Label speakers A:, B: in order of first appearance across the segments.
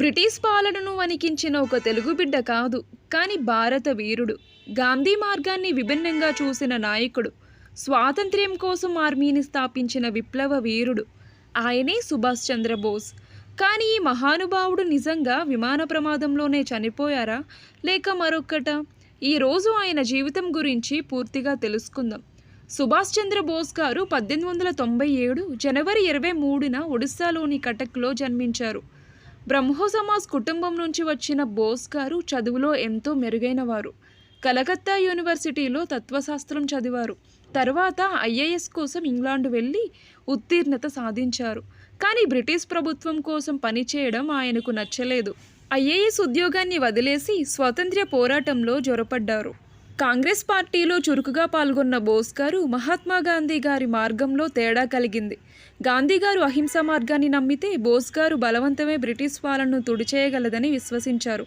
A: British పాలనను వణికించిన ఒక తెలుగు బిడ్డ కాదు కానీ భారత వీరుడు. గాంధీ మార్గాన్ని విభిన్నంగా చూసిన నాయకుడు స్వాతంత్ర్యం కోసం ఆర్మీని స్థాపించిన విప్లవ వీరుడు. ఆయనే సుభాష్ చంద్రబోస్. కానీ ఈ మహానుభావుడు నిజంగా విమాన ప్రమాదంలోనే చనిపోయారా? లేక మరొక్కట? ఈరోజు ఆయన జీవితం గురించి పూర్తిగా తెలుసుకుందాం. సుభాష్ చంద్రబోస్ గారు పద్దెనిమిది వందల తొంభై ఏడు జనవరి ఇరవై మూడున ఒడిస్సాలోని కటక్లో జన్మించారు. బ్రహ్మో సమాజ్ కుటుంబం నుంచి వచ్చిన బోస్ గారు చదువులో ఎంతో మెరుగైన వారు కలకత్తా యూనివర్సిటీలో తత్వశాస్త్రం చదివారు. తర్వాత ఐఏఎస్ కోసం ఇంగ్లాండ్ వెళ్ళి ఉత్తీర్ణత సాధించారు. కానీ బ్రిటిష్ ప్రభుత్వం కోసం పనిచేయడం ఆయనకు నచ్చలేదు. ఐఏఎస్ ఉద్యోగాన్ని వదిలేసి స్వాతంత్ర్య పోరాటంలో జొరపడ్డారు. కాంగ్రెస్ పార్టీలో చురుకుగా పాల్గొన్న బోస్ గారు మహాత్మా గాంధీ గారి మార్గంలో తేడా కలిగింది. గాంధీ గారు అహింస మార్గాన్ని నమ్మితే బోస్ గారు బలవంతమే బ్రిటిష్ పాలనను తుడిచేయగలదని విశ్వసించారు.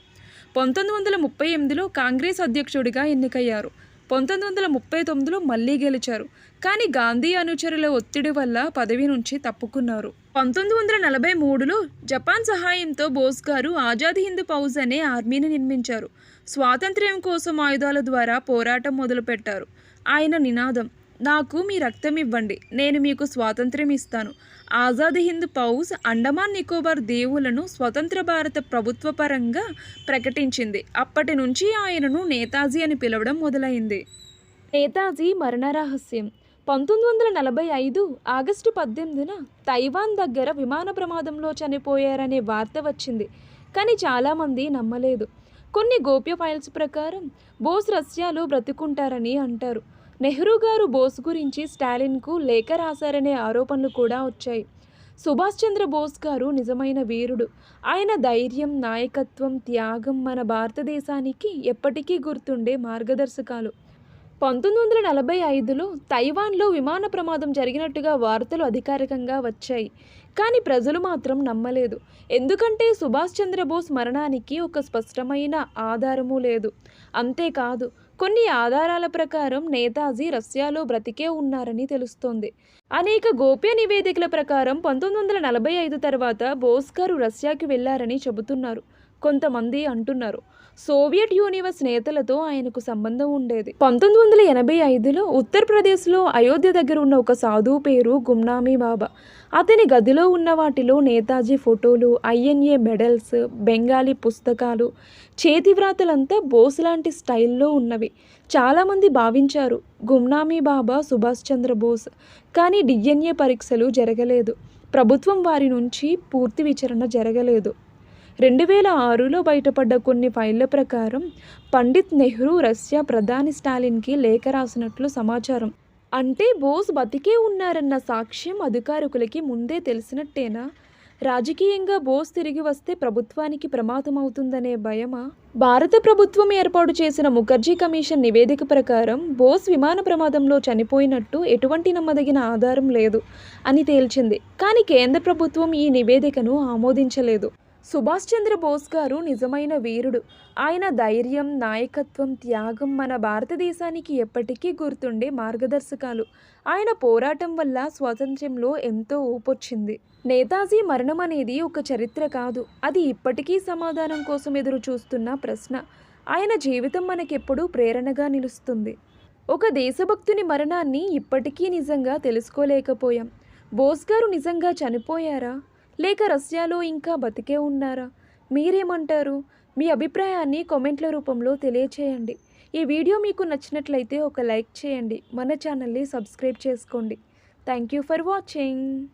A: పంతొమ్మిది వందల ముప్పై ఎనిమిదిలో కాంగ్రెస్ అధ్యక్షుడిగా ఎన్నికయ్యారు. పంతొమ్మిది వందల ముప్పై తొమ్మిదిలో మళ్ళీ గెలిచారు. కానీ గాంధీ అనుచరుల ఒత్తిడి వల్ల పదవి నుంచి తప్పుకున్నారు. పంతొమ్మిది వందల నలభై మూడులో జపాన్ సహాయంతో బోస్ గారు ఆజాద్ హింద్ ఫౌజ్ అనే ఆర్మీని నిర్మించారు. స్వాతంత్ర్యం కోసం ఆయుధాల ద్వారా పోరాటం మొదలుపెట్టారు. ఆయన నినాదం నాకు మీ రక్తం ఇవ్వండి నేను మీకు స్వాతంత్ర్యం ఇస్తాను. ఆజాద్ హింద్ పౌస్ అండమాన్ నికోబార్ దేవులను స్వతంత్ర భారత ప్రభుత్వ పరంగా ప్రకటించింది. అప్పటి నుంచి ఆయనను నేతాజీ అని పిలవడం మొదలైంది. నేతాజీ మరణ రహస్యం. పంతొమ్మిది వందల నలభై ఐదు ఆగస్టు పద్దెనిమిదిన తైవాన్ దగ్గర విమాన ప్రమాదంలో చనిపోయారనే వార్త వచ్చింది. కానీ చాలామంది నమ్మలేదు. కొన్ని గోప్య ఫైల్స్ ప్రకారం బోస్ రష్యాలో బ్రతుకుంటారని అంటారు. నెహ్రూ గారు బోస్ గురించి స్టాలిన్కు లేఖ రాశారనే ఆరోపణలు కూడా వచ్చాయి. సుభాష్ చంద్ర బోస్ గారు నిజమైన వీరుడు. ఆయన ధైర్యం నాయకత్వం త్యాగం మన భారతదేశానికి ఎప్పటికీ గుర్తుండే మార్గదర్శకాలు. పంతొమ్మిది వందల నలభై ఐదులో తైవాన్లో విమాన ప్రమాదం జరిగినట్టుగా వార్తలు అధికారికంగా వచ్చాయి. కానీ ప్రజలు మాత్రం నమ్మలేదు. ఎందుకంటే సుభాష్ చంద్రబోస్ మరణానికి ఒక స్పష్టమైన ఆధారము లేదు. అంతేకాదు కొన్ని ఆధారాల ప్రకారం నేతాజీ రష్యాలో బ్రతికే ఉన్నారని తెలుస్తోంది. అనేక గోప్య నివేదికల ప్రకారం పంతొమ్మిది వందల నలభై ఐదు తర్వాత బోస్ గారు రష్యాకి వెళ్ళారని చెబుతున్నారు. కొంతమంది అంటున్నారు. సోవియట్ యూనివర్స్ నేతలతో ఆయనకు సంబంధం ఉండేది. పంతొమ్మిది వందల ఎనభై ఐదులో ఉత్తరప్రదేశ్లో అయోధ్య దగ్గర ఉన్న ఒక సాధువు పేరు గుమ్నామీ బాబా. అతని గదిలో ఉన్న వాటిలో నేతాజీ ఫోటోలు ఐఎన్ఏ మెడల్స్ బెంగాలీ పుస్తకాలు చేతివ్రాతలంతా బోస్ లాంటి స్టైల్లో ఉన్నవి. చాలామంది భావించారు గుమ్నామీ బాబా సుభాష్ చంద్రబోస్ కానీ డిఎన్ఏ పరీక్షలు జరగలేదు. ప్రభుత్వం వారి నుంచి పూర్తి విచారణ జరగలేదు. రెండు వేల ఆరులో బయటపడ్డ కొన్ని ఫైళ్ళ ప్రకారం పండిత్ నెహ్రూ రష్యా ప్రధాని స్టాలిన్కి లేఖ రాసినట్లు సమాచారం. అంటే బోస్ బతికే ఉన్నారన్న సాక్ష్యం అధికారికులకి ముందే తెలిసినట్టేనా? రాజకీయంగా బోస్ తిరిగి వస్తే ప్రభుత్వానికి ప్రమాదం అవుతుందనే భయమా? భారత ప్రభుత్వం ఏర్పాటు చేసిన ముఖర్జీ కమిషన్ నివేదిక ప్రకారం బోస్ విమాన ప్రమాదంలో చనిపోయినట్టు ఎటువంటి నమ్మదగిన ఆధారం లేదు అని తేల్చింది. కానీ కేంద్ర ప్రభుత్వం ఈ నివేదికను ఆమోదించలేదు. సుభాష్ చంద్ర బోస్ గారు నిజమైన వీరుడు. ఆయన ధైర్యం నాయకత్వం త్యాగం మన భారతదేశానికి ఎప్పటికీ గుర్తుండే మార్గదర్శకాలు. ఆయన పోరాటం వల్ల స్వాతంత్ర్యంలో ఎంతో ఊపొచ్చింది. నేతాజీ మరణం అనేది ఒక చరిత్ర కాదు. అది ఇప్పటికీ సమాధానం కోసం ఎదురు చూస్తున్న ప్రశ్న. ఆయన జీవితం మనకెప్పుడూ ప్రేరణగా నిలుస్తుంది. ఒక దేశభక్తుని మరణాన్ని ఇప్పటికీ నిజంగా తెలుసుకోలేకపోయాం. బోస్ గారు నిజంగా చనిపోయారా? లేక రష్యాలో ఇంకా బతికే ఉన్నారా? మీరేమంటారు? మీ అభిప్రాయాన్ని కామెంట్ల రూపంలో తెలియచేయండి. ఈ వీడియో మీకు నచ్చినట్లయితే ఒక లైక్ చేయండి. మన ఛానల్ని సబ్స్క్రైబ్ చేసుకోండి. Thank you for watching.